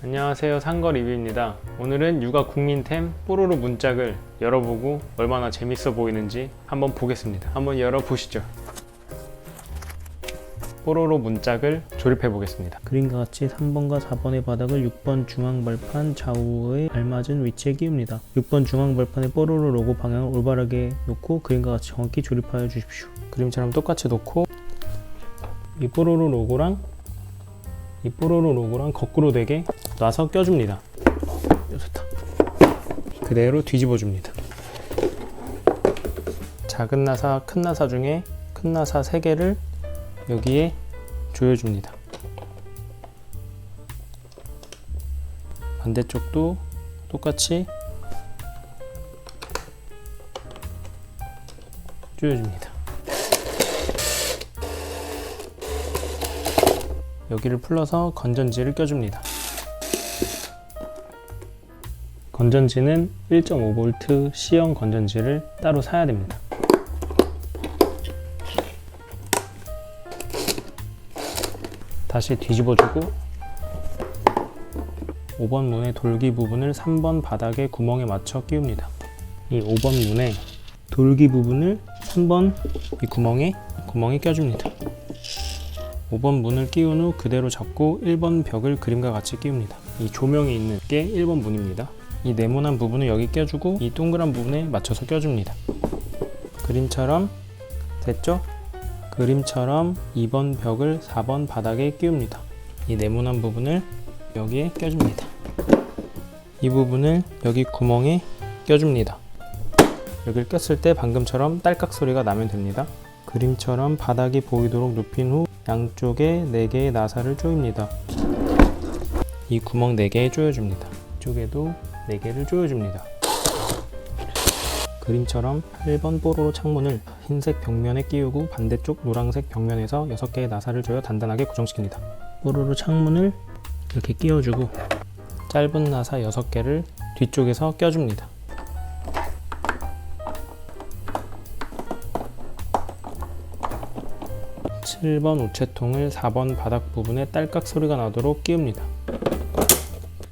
안녕하세요 상거 리뷰입니다 오늘은 육아 국민템 뽀로로 문짝을 열어보고 얼마나 재밌어 보이는지 한번 보겠습니다 한번 열어보시죠 뽀로로 문짝을 조립해 보겠습니다 그림과 같이 3번과 4번의 바닥을 6번 중앙 발판 좌우에 알맞은 위치에 끼웁니다. 6번 중앙 발판에 뽀로로 로고 방향을 올바르게 놓고 그림과 같이 정확히 조립하여 주십시오. 그림처럼 똑같이 놓고 이 뽀로로 로고랑 이 뽀로로 로고랑 거꾸로 되게 놔서 껴줍니다. 좋다. 그대로 뒤집어 줍니다. 작은 나사 큰 나사 중에 큰 나사 3개를 여기에 조여줍니다. 반대쪽도 똑같이 조여줍니다 여기를 풀러서 건전지를 껴줍니다. 건전지는 1.5V C형 건전지를 따로 사야 됩니다. 다시 뒤집어주고 5번 문의 돌기 부분을 3번 바닥의 구멍에 맞춰 끼웁니다. 이 5번 문의 돌기 부분을 3번 이 구멍에 구멍에 껴줍니다. 5번 문을 끼운 후 그대로 잡고 1번 벽을 그림과 같이 끼웁니다. 이 조명이 있는 게 1번 문입니다. 이 네모난 부분을 여기 껴주고 이 동그란 부분에 맞춰서 껴줍니다. 그림처럼 됐죠? 그림처럼 2번 벽을 4번 바닥에 끼웁니다. 이 네모난 부분을 여기에 껴줍니다. 이 부분을 여기 구멍에 껴줍니다. 여기를 꼈을 때 방금처럼 딸깍 소리가 나면 됩니다. 그림처럼 바닥이 보이도록 눕힌 후 양쪽에 4개의 나사를 조입니다. 이 구멍 4개에 조여줍니다. 이쪽에도 4개를 조여줍니다. 그림처럼 8번 뽀로로 창문을 흰색 벽면에 끼우고 반대쪽 노란색 벽면에서 6개의 나사를 조여 단단하게 고정시킵니다. 뽀로로 창문을 이렇게 끼워주고 짧은 나사 6개를 뒤쪽에서 껴줍니다. 칠번 우체통을 4번 바닥 부분에 딸깍 소리가 나도록 끼웁니다.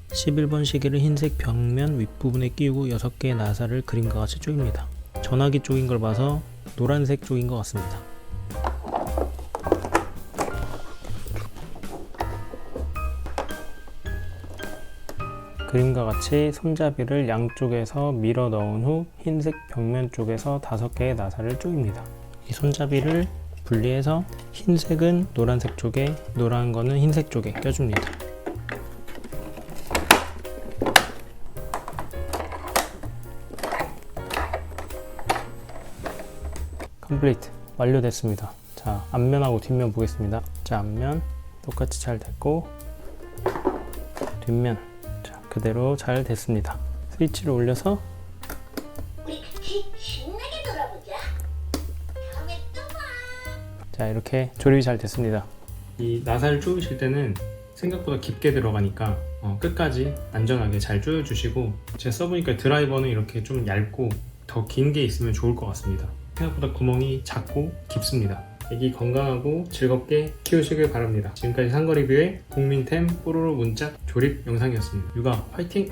11번 시계를 흰색 벽면 윗부분에 끼우고 6개의 나사를 그림과 같이 조입니다. 전화기 쪽인 걸 봐서 노란색 쪽인 것 같습니다. 그림과 같이 손잡이를 양쪽에서 밀어 넣은 후 흰색 벽면 쪽에서 5개의 나사를 조입니다. 이 손잡이를 분리해서 흰색은 노란색 쪽에, 노란 거는 흰색 쪽에 껴줍니다. 컴플리트 완료됐습니다. 자 앞면하고 뒷면 보겠습니다. 자 앞면 똑같이 잘 됐고 뒷면 자 그대로 잘 됐습니다. 스위치를 올려서 자 이렇게 조립이 잘 됐습니다. 이 나사를 조이실 때는 생각보다 깊게 들어가니까 어, 끝까지 안전하게 잘 조여주시고 제가 써보니까 드라이버는 이렇게 좀 얇고 더 긴 게 있으면 좋을 것 같습니다. 생각보다 구멍이 작고 깊습니다. 애기 건강하고 즐겁게 키우시길 바랍니다. 지금까지 상거 리뷰의 국민템 뽀로로 문짝 조립 영상이었습니다. 육아 화이팅!